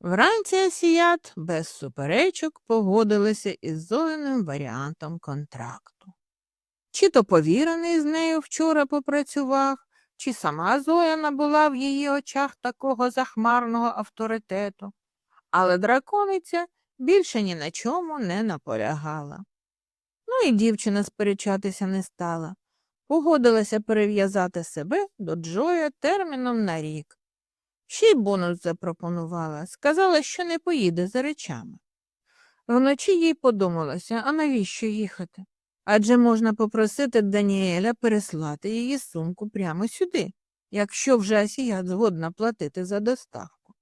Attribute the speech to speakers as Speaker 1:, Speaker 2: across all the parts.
Speaker 1: Вранці Асіят без суперечок погодилася із Зоїним варіантом контракту. Чи то повірений з нею вчора попрацював, чи сама Зоя набула в її очах такого захмарного авторитету, але дракониця більше ні на чому не наполягала. Ну і дівчина сперечатися не стала, погодилася перев'язати себе до Джоя терміном на рік. Ще й бонус запропонувала, сказала, що не поїде за речами. Вночі їй подумалося, а навіщо їхати? Адже можна попросити Даніеля переслати її сумку прямо сюди, якщо вже Асіят згодна платити за доставку.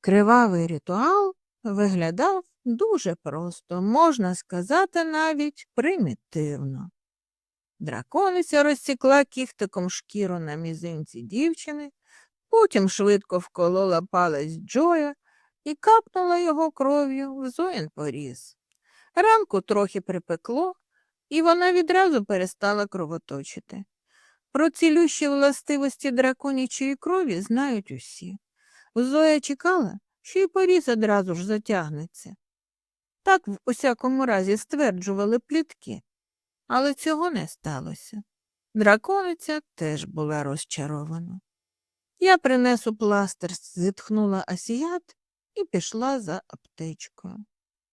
Speaker 1: Кривавий ритуал виглядав дуже просто, можна сказати, навіть примітивно. Дракониця розсікла кіхтиком шкіру на мізинці дівчини, потім швидко вколола палець Джоя і капнула його кров'ю в Зоїн поріз. Ранку трохи припекло, і вона відразу перестала кровоточити. Про цілющі властивості драконячої крові знають усі. Зоя чекала, що й поріз одразу ж затягнеться. Так в усякому разі стверджували плітки, але цього не сталося. Дракониця теж була розчарована. Я принесу пластир, зітхнула Асіят і пішла за аптечкою.